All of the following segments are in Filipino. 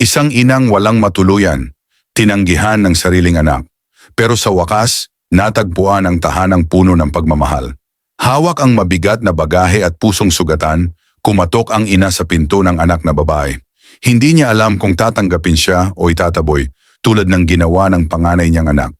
Isang inang walang matuluyan, tinanggihan ng sariling anak. Pero sa wakas, natagpuan ang tahanang puno ng pagmamahal. Hawak ang mabigat na bagahe at pusong sugatan, kumatok ang ina sa pinto ng anak na babae. Hindi niya alam kung tatanggapin siya o itataboy, tulad ng ginawa ng panganay niyang anak.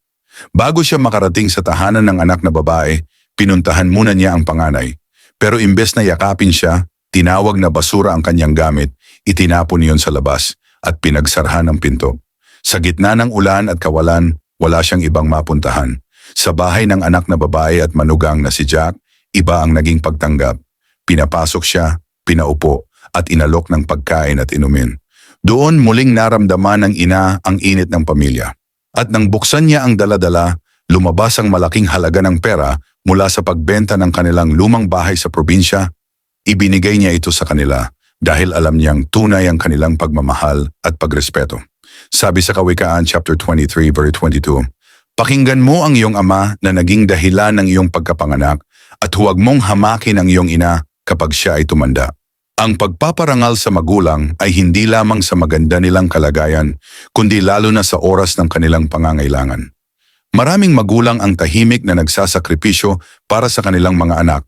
Bago siya makarating sa tahanan ng anak na babae, pinuntahan muna niya ang panganay. Pero imbes na yakapin siya, tinawag na basura ang kanyang gamit, itinapon niyon sa labas at pinagsarhan ang pinto. Sa gitna ng ulan at kawalan, wala siyang ibang mapuntahan. Sa bahay ng anak na babae at manugang na si Jack, iba ang naging pagtanggap. Pinapasok siya, pinaupo, at inalok ng pagkain at inumin. Doon muling naramdaman ng ina ang init ng pamilya. At nang buksan niya ang daladala, lumabas ang malaking halaga ng pera mula sa pagbenta ng kanilang lumang bahay sa probinsya. Ibinigay niya ito sa kanila dahil alam niyang tunay ang kanilang pagmamahal at pagrespeto. Sabi sa Kawikaan chapter 23 verse 22, Pakinggan mo ang iyong ama na naging dahilan ng iyong pagkapanganak at huwag mong hamakin ang iyong ina kapag siya ay tumanda. Ang pagpaparangal sa magulang ay hindi lamang sa maganda nilang kalagayan, kundi lalo na sa oras ng kanilang pangangailangan. Maraming magulang ang tahimik na nagsasakripisyo para sa kanilang mga anak,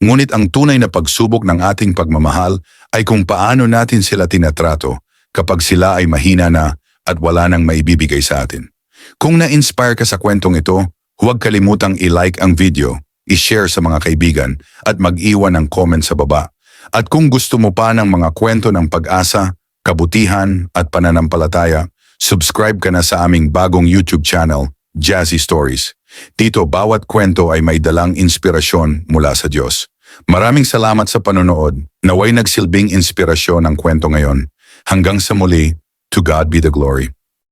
ngunit ang tunay na pagsubok ng ating pagmamahal ay kung paano natin sila tinatrato kapag sila ay mahina na at wala nang maibibigay sa atin. Kung na-inspire ka sa kwentong ito, huwag kalimutang i-like ang video, i-share sa mga kaibigan at mag-iwan ng comment sa baba. At kung gusto mo pa ng mga kwento ng pag-asa, kabutihan at pananampalataya, subscribe ka na sa aming bagong YouTube channel, Jazzy Stories. Dito bawat kwento ay may dalang inspirasyon mula sa Diyos. Maraming salamat sa panonood. Naway nagsilbing inspirasyon ang kwento ngayon. Hanggang sa muli, to God be the glory.